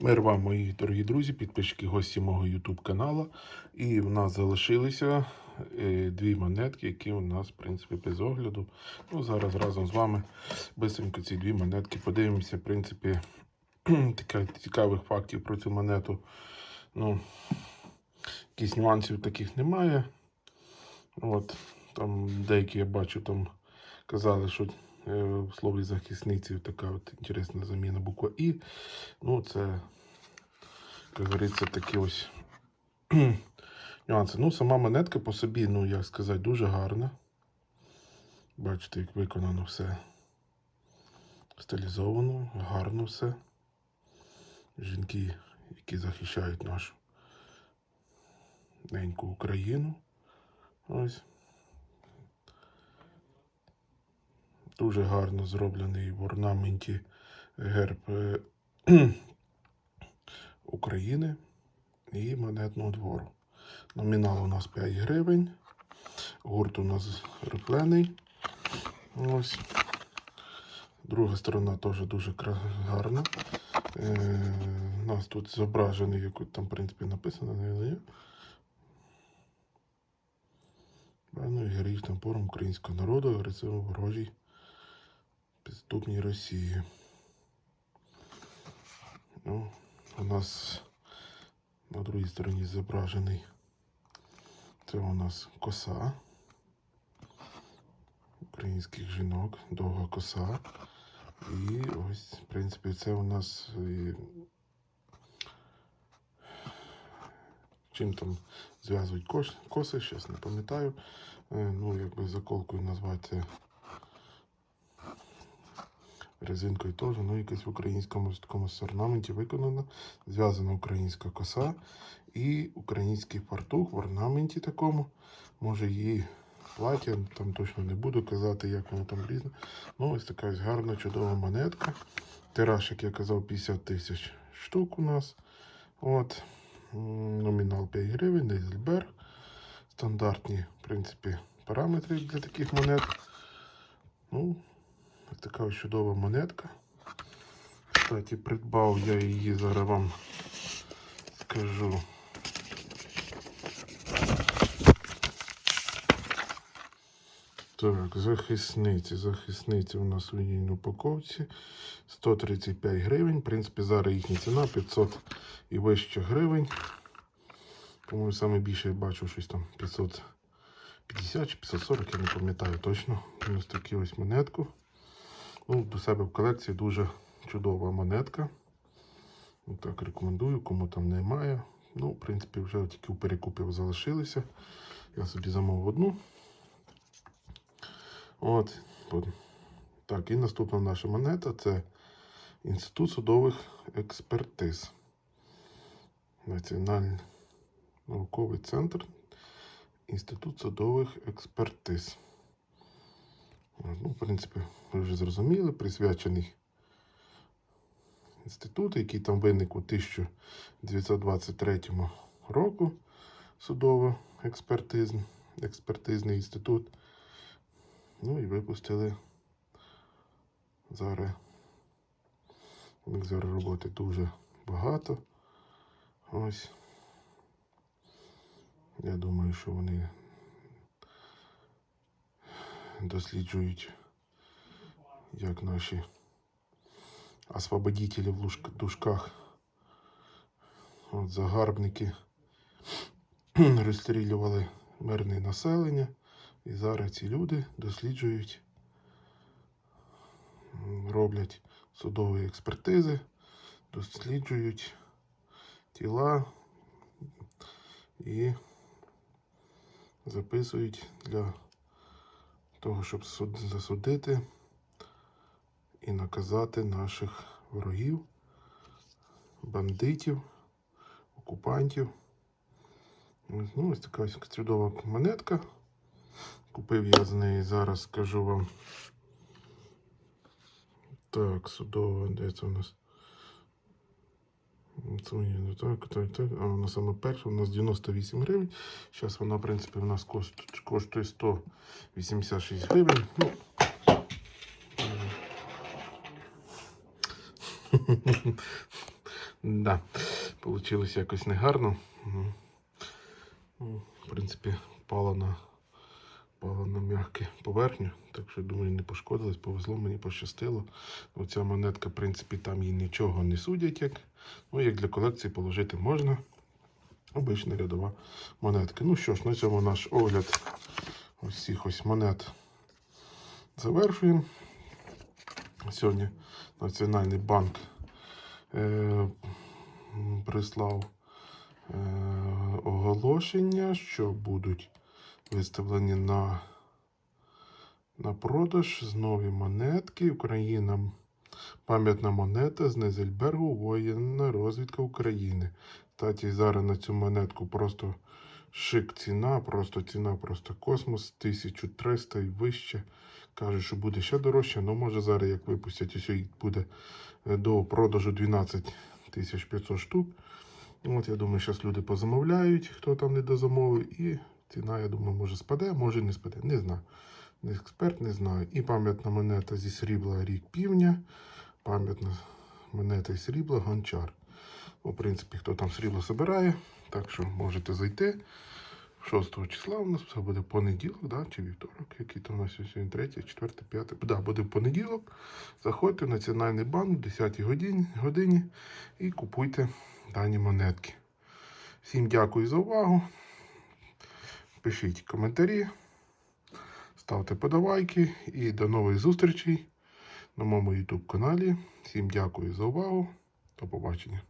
Мир вам, мої дорогі друзі, підписчики, гості мого YouTube каналу. І в нас залишилися е, дві монетки, які у нас, в принципі, без огляду. Ну, зараз разом з вами бисенько ці дві монетки подивимося. В принципі, цікавих фактів про цю монету. Ну, якісь нюансів таких немає. От, там деякі я бачу, там казали, що в слові захисниці така от інтересна заміна буква І. Ну, це, як говориться, такі ось нюанси. Ну, сама монетка по собі, ну, як сказати, дуже гарна. Бачите, як виконано все стилізовано, гарно все. Жінки, які захищають нашу неньку Україну. Ось. Дуже гарно зроблений в орнаменті герб е, України і монетного двору. Номінал у нас 5 гривень. Гурт у нас рифлений. Ось. Друга сторона теж дуже гарна. Е, у нас тут зображений, як там, в принципі, написано, не є. Певно, і героїчним пором українського народу, агресивно ворожій підступній Росії. Ну, у нас на другій стороні зображений. Це у нас коса українських жінок, довга коса. І ось, в принципі, це у нас і, чим там зв'язують кос, коси, зараз не пам'ятаю. Е, Ну, якби заколкою назвати резинкою теж, ну якось в українському такому орнаменті виконана, зв'язана українська коса і український фартух в орнаменті такому. Може її плаття, там точно не буду казати, як воно там різне. Ну, ось така ось гарна, чудова монетка. Тираж, як я казав, 50 тисяч штук у нас. От. Номінал 5 гривень, Дезельбер. Стандартні, в принципі, параметри для таких монет. Ну, така ось чудова монетка. Кстати, придбав я її, зараз вам скажу. Так, захисниці. Захисниці у нас у лінійній упаковці 135 гривень. В принципі, зараз їхня ціна 500 і вище гривень. По-моєму, саме більше я бачу щось там 550 чи 540, я не пам'ятаю точно. Ось такі ось монетку. Ну, до себе в колекції дуже чудова монетка. Так, рекомендую, кому там немає. Ну, в принципі, вже тільки у перекупів залишилися. Я собі замовив одну. От. Так, і наступна наша монета це Інститут судових експертиз. Національний науковий центр. Інститут судових експертиз. Ну, в принципі, ви вже зрозуміли, присвячений інституту, який там виник у 1923 року судово експертизм, експертизний інститут. Ну і випустили зараз. Зараз роботи дуже багато. Ось. Я думаю, що вони досліджують, як наші освободителі в дужках, от загарбники розстрілювали мирне населення. І зараз ці люди досліджують, роблять судові експертизи, досліджують тіла і записують для того, щоб засудити і наказати наших ворогів, бандитів, окупантів. Ну, ось така ось чудова монетка. Купив я з неї, зараз скажу вам. Так, судова, де це у нас? Це так, так, так. А вона саме перша, у нас 98 гривень. Зараз вона, в принципі, у нас коштує, коштує 186 гривень. Ну, Да, получилось якось негарно. Ну, в принципі, впало на, впало на м'яку поверхню, так що думаю, не пошкодилось, повезло, мені пощастило. Оця монетка, в принципі, там їй нічого не судять, як, ну, як для колекції положити можна. Обична рядова монетка. Ну що ж, на цьому наш огляд усіх ось монет завершуємо. Сьогодні Національний банк е, прислав е, оголошення, що будуть виставлені на, на продаж з нові монетки. Україна пам'ятна монета з Незельбергу воєнна розвідка України. Кстати, зараз на цю монетку просто шик ціна, просто ціна, просто космос, 1300 і вище. Кажуть, що буде ще дорожче, але може зараз, як випустять, ось буде е, до продажу 12 500 штук. От, я думаю, зараз люди позамовляють, хто там не дозамовив, і ціна, я думаю, може спаде, може не спаде. Не знаю. Не експерт, не знаю. І пам'ятна монета зі срібла рік півня, пам'ятна монета зі срібла гончар. В принципі, хто там срібло збирає, так що можете зайти. 6 числа у нас це буде понеділок, да, чи вівторок, який там у нас сьогодні 3, 4, 5. Да, буде понеділок. Заходьте в Національний банк в 10 годині, годині і купуйте дані монетки. Всім дякую за увагу. Пишіть коментарі, ставте подавайки і до нових зустрічей на моєму YouTube каналі. Всім дякую за увагу. До побачення.